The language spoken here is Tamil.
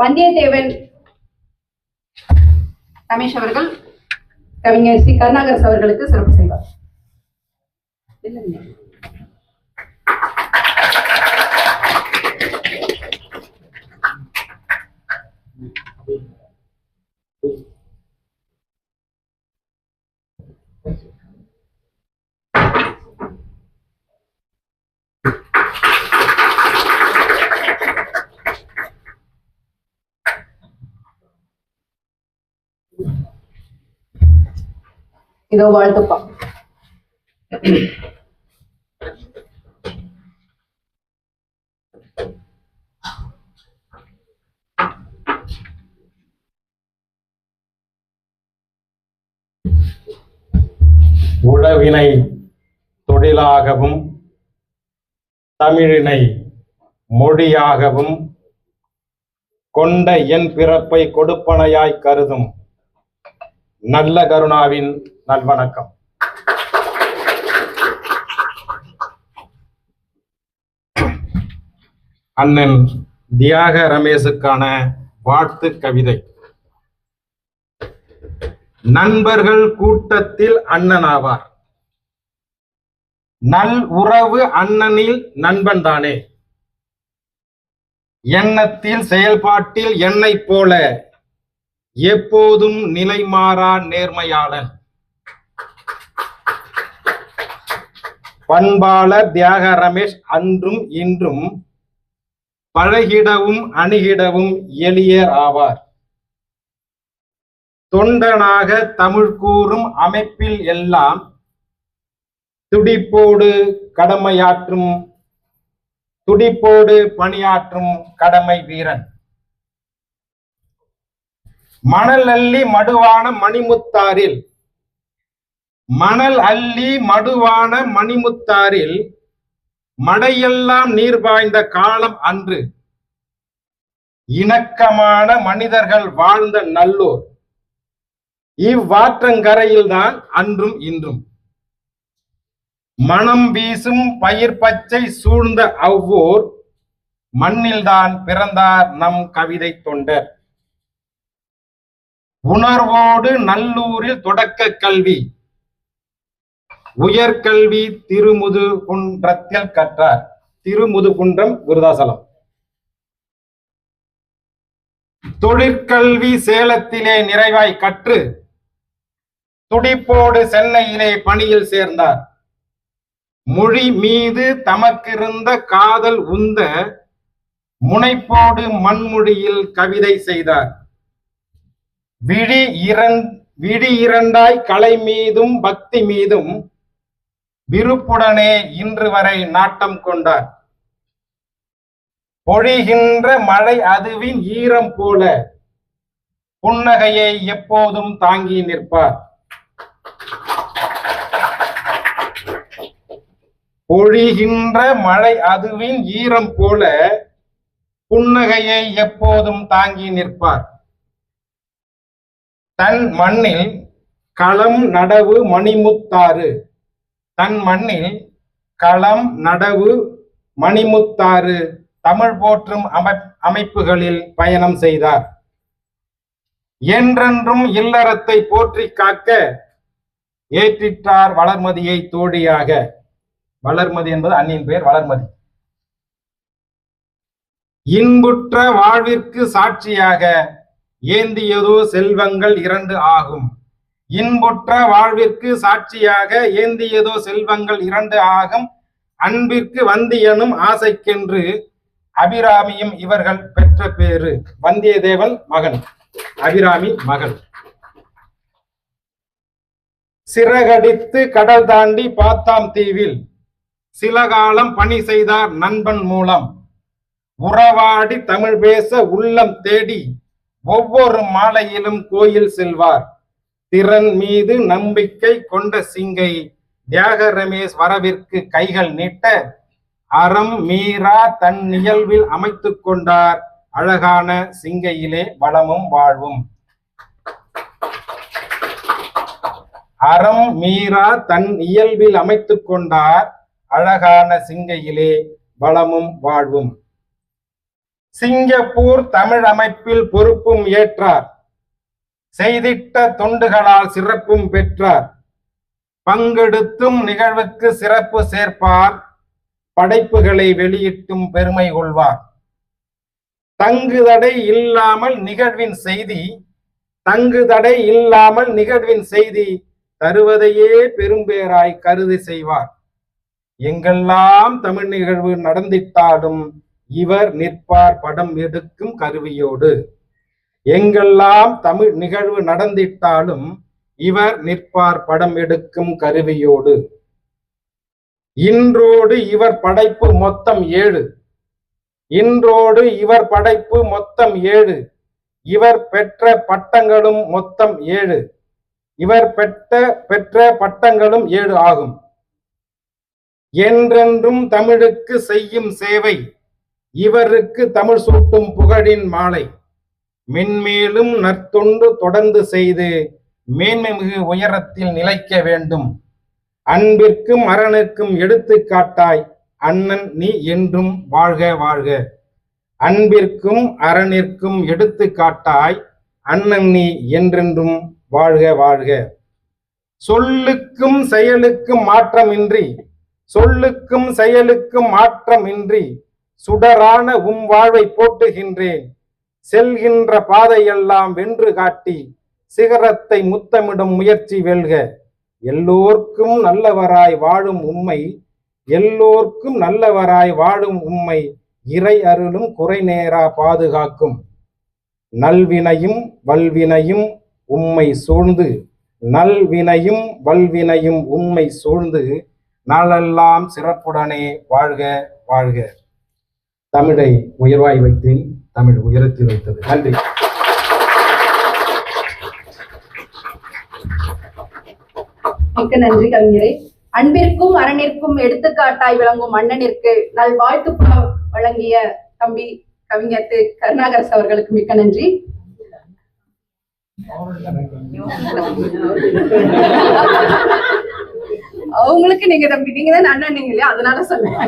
வந்தியத்தேவன் ரமேஷ் அவர்கள் கவிஞர் ஸ்ரீ கருணாகரஸ் அவர்களுக்கு சிறப்பு செய்வார். இதோ வாழ்த்துப்பா. உழவினை தொழிலாகவும் தமிழினை மொழியாகவும் கொண்ட என் பிறப்பை கொடுப்பனையாய் கருதும். நல்ல கருணாவின் நல்வணக்கம். அண்ணன் தியாக ரமேஷுக்கான வாழ்த்து கவிதை. நண்பர்கள் கூட்டத்தில் அண்ணன் ஆவார். நல் உறவு அண்ணனில் நண்பன் தானே. எண்ணத்தில் செயல்பாட்டில் என்னை போல எப்போதும் நிலை மாறா நேர்மையாளன். பண்பாளர் தியாக ரமேஷ் அன்றும் இன்றும் பழகிடவும் அணுகிடவும் எளியர் ஆவார். தொண்டனாக தமிழ் கூறும் அமைப்பில் எல்லாம் துடிப்போடு கடமையாற்றும் துடிப்போடு பணியாற்றும் கடமை வீரன். மணல் அள்ளி மடுவான மணிமுத்தாரில். மணல் அள்ளி மடுவான மணிமுத்தாரில் மடையெல்லாம் நீர் பாய்ந்த காலம் அன்று. இணக்கமான மனிதர்கள் வாழ்ந்த நல்லோர். இவ்வாற்றங்கரையில்தான் அன்றும் இன்றும். மனம் வீசும் பயிர் பச்சை சூழ்ந்த அவ்வூர். மண்ணில்தான் பிறந்தார் நம் கவிதை தொண்டர். உணர்வோடு நல்லூரில் தொடக்க கல்வி. உயர்கல்வி திருமுது குன்றத்தில் கற்றார். திருமுதுகுன்றம் விருதாசலம். தொழிற்கல்வி சேலத்திலே நிறைவாய் கற்று துடிப்போடு சென்னையிலே பணியில் சேர்ந்தார். மொழி மீது தமக்கிருந்த காதல் உந்த முனைப்போடு மண்மொழியில் கவிதை செய்தார். விழி இரண் விழி இரண்டாய் கலை மீதும் பக்தி மீதும் விருப்புடனே இன்று வரை நாட்டம் கொண்டார். பொழிகின்ற மழை அதுவின் ஈரம் போல புன்னகையை எப்போதும் தாங்கி நிற்பார். பொழிகின்ற மழை அதுவின் ஈரம் போல புன்னகையை எப்போதும் தாங்கி நிற்பார். தன் மண்ணில் களம் நடவு மணிமுத்தாறு. தன் மண்ணில் களம் நடவு மணிமுத்தாறு. தமிழ் போற்றும் அமைப்புகளில் பயணம் செய்தார். என்றென்றும் இல்லறத்தை போற்றி காக்க ஏற்றிட்டார் வளர்மதியை தோழியாக. வளர்மதி என்பது அண்ணின் பெயர் வளர்மதி. இன்புற்ற வாழ்விற்கு சாட்சியாக ஏந்தியதோ செல்வங்கள் இரண்டு ஆகும். இன்புற்ற வாழ்விற்கு சாட்சியாக ஏந்தியதோ செல்வங்கள் இரண்டு ஆகும். அன்பிற்கு வந்தியனும் ஆசைக்கென்று அபிராமியும் இவர்கள் பெற்ற பேரு வந்தியத்தேவன் மகன் அபிராமி மகன். சிறகடித்து கடல் தாண்டி பாத்தாம் தீவில். சில காலம் பணி செய்தார் நண்பன் மூலம். உறவாடி தமிழ் பேச உள்ளம் தேடி. ஒவ்வொரு மாலையிலும் கோயில் செல்வார். திறன் மீது நம்பிக்கை கொண்ட சிங்கை தியாக ரமேஷ் வரவிற்கு கைகள் நீட்ட அறம் மீறா தன் இயல்பில் அமைத்துக் கொண்டார். அழகான சிங்கையிலே வளமும் வாழ்வும். அறம் மீறா தன் இயல்பில் அமைத்து கொண்டார். அழகான சிங்கையிலே வளமும் வாழ்வும். சிங்கப்பூர் தமிழ் அமைப்பில் பொறுப்பும் ஏற்றார். செய்திட்ட தொண்டுகளால் சிறப்பும் பெற்றார். பங்கெடுத்தும் நிகழ்வுக்கு சிறப்பு சேர்ப்பார். படைப்புகளை வெளியிட்டும் பெருமை கொள்வார். தங்குதடை இல்லாமல் நிகழ்வின் செய்தி தங்குதடை இல்லாமல் நிகழ்வின் செய்தி தருவதையே பெரும்பேராய் கருதி செய்வார். எங்கெல்லாம் தமிழ் நிகழ்வு நடந்திட்டாலும் இவர் நிற்பார் படம் எடுக்கும் கருவியோடு. எங்கெல்லாம் தமிழ் நிகழ்வு நடந்திட்டாலும் இவர் நிற்பார் படம் எடுக்கும் கருவியோடு. இன்றோடு இவர் படைப்பு மொத்தம் ஏழு. இன்றோடு இவர் படைப்பு மொத்தம் ஏழு. இவர் பெற்ற பட்டங்களும் மொத்தம் ஏழு. இவர் பெற்ற பெற்ற பட்டங்களும் ஏழு ஆகும். என்றென்றும் தமிழுக்கு செய்யும் சேவை இவருக்கு தமிழ் சூட்டும் புகழின் மாலை. மென்மேலும் நற்தொண்டு தொடர்ந்து செய்து மேன்மை மிகு உயரத்தில் நிலைக்க வேண்டும். அன்பிற்கும் அரணுக்கும் எடுத்துக்காட்டாய் அண்ணன் நீ என்றும் வாழ்க வாழ்க. அன்பிற்கும் அரணிற்கும் எடுத்துக்காட்டாய் அண்ணன் நீ என்றென்றும் வாழ்க வாழ்க. சொல்லுக்கும் செயலுக்கும் மாற்றமின்றி சொல்லுக்கும் செயலுக்கும் மாற்றமின்றி சுடரான உம் வாழ்வை போட்டுகின்றேன். செல்கின்ற பாதையெல்லாம் வென்று காட்டி சிகரத்தை முத்தமிடும் முயற்சி வெல்க. எல்லோர்க்கும் நல்லவராய் வாழும் உம்மை எல்லோர்க்கும் நல்லவராய் வாழும் உம்மை இறை அருளும் குறை நேரா பாதுகாக்கும். நல்வினையும் வல்வினையும் உம்மை சூழ்ந்து நல்வினையும் வல்வினையும் உண்மை சூழ்ந்து நாளெல்லாம் சிறப்புடனே வாழ்க வாழ்க. தமிழை உயர்வாய் வைத்தேன் தமிழ் உயரத்தில் வைத்தது. நன்றி. மிக்க நன்றி கவிஞரே. அன்பிற்கும் அரணிற்கும் எடுத்துக்காட்டாய் விளங்கும் அண்ணனிற்கு நல் வாழ்த்து வழங்கிய தம்பி கவிஞர் திரு கருணாகரசு அவர்களுக்கு மிக்க நன்றி. அவங்களுக்கு நீங்க தம்பி நீங்க தான் அண்ணன் இல்லையா? அதனால சொன்னேன்